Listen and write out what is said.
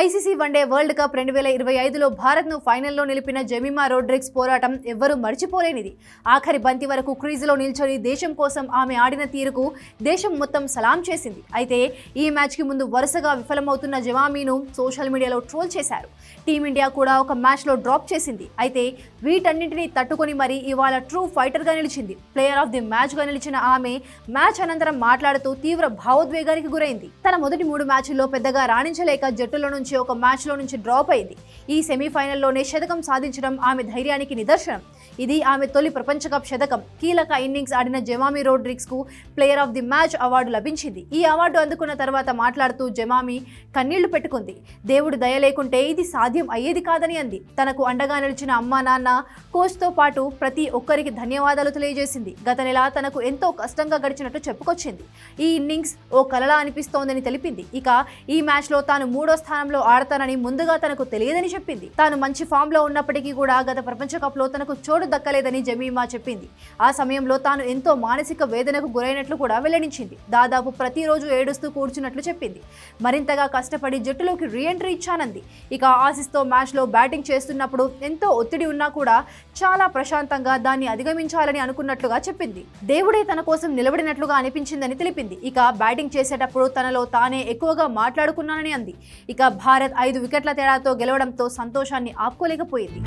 ICC one day world cup రెండు వేల ఇరవై ఐదులో భారత్ను ఫైనల్లో నిలిపిన జెమిమా రోడ్రిక్స్ పోరాటం ఎవ్వరూ మర్చిపోలేనిది. ఆఖరి బంతి వరకు క్రీజులో నిల్చొని దేశం కోసం ఆమె ఆడిన తీరుకు దేశం మొత్తం సలాం చేసింది. అయితే ఈ మ్యాచ్కి ముందు వరుసగా విఫలమవుతున్న జవామీను సోషల్ మీడియాలో ట్రోల్ చేశారు. టీమిండియా కూడా ఒక మ్యాచ్లో డ్రాప్ చేసింది. అయితే వీటన్నింటినీ తట్టుకొని మరి ఇవాళ ట్రూ ఫైటర్గా నిలిచింది. ప్లేయర్ ఆఫ్ ది మ్యాచ్గా నిలిచిన ఆమె మ్యాచ్ అనంతరం మాట్లాడుతూ తీవ్ర భావోద్వేగానికి గురైంది. తన మొదటి మూడు మ్యాచ్ల్లో పెద్దగా రాణించలేక జట్టులో నుంచి ఒక మ్యాచ్లో నుంచి డ్రాప్ అయింది. ఈ సెమీఫైనల్లోనే శతకం సాధించడం ఆమె ధైర్యానికి నిదర్శనం. ఇది ఆమె తొలి ప్రపంచ కప్ శతకం. కీలక ఇన్నింగ్స్ ఆడిన Jemimah రోడ్రిక్స్కు player of the match award లభించింది. ఈ అవార్డు అందుకున్న తర్వాత మాట్లాడుతూ జమామి కన్నీళ్ళు పెట్టుకుంది. దేవుడు దయ లేకుంటే ఇది సాధ్యం అయ్యేది కాదని అంది. తనకు అండగా నిలిచిన అమ్మా నాన్న కోచ్తో పాటు ప్రతి ఒక్కరికి ధన్యవాదాలు తెలియజేసింది. గత నెల తనకు ఎంతో కష్టంగా గడిచినట్టు చెప్పుకొచ్చింది. ఈ ఇన్నింగ్స్ ఓ కలలా అనిపిస్తోందని తెలిపింది. ఇక ఈ మ్యాచ్లో తాను మూడో స్థానంలో ఆడతానని ముందుగా తనకు తెలియదని చెప్పింది. తాను మంచి ఫామ్లో ఉన్నప్పటికీ కూడా గత ప్రపంచ కప్లో తనకు చో చోటు దక్కలేదని జమీమా చెప్పింది. ఆ సమయంలో తాను ఎంతో మానసిక వేదనకు గురైనట్లు కూడా వెల్లడించింది. దాదాపు ప్రతిరోజు ఏడుస్తూ కూర్చున్నట్లు చెప్పింది. మరింతగా కష్టపడి జట్టులోకి రీఎంట్రీ ఇచ్చానంది. ఇక ఆసిస్తో మ్యాచ్లో బ్యాటింగ్ చేస్తున్నప్పుడు ఎంతో ఒత్తిడి ఉన్నా కూడా చాలా ప్రశాంతంగా దాన్ని అధిగమించాలని అనుకున్నట్లుగా చెప్పింది. దేవుడే తన కోసం నిలబడినట్లుగా అనిపించిందని తెలిపింది. ఇక బ్యాటింగ్ చేసేటప్పుడు తనలో తానే ఎక్కువగా మాట్లాడుకున్నానని అంది. ఇక భారత్ ఐదు వికెట్ల తేడాతో గెలవడంతో సంతోషాన్ని ఆపుకోలేకపోయింది.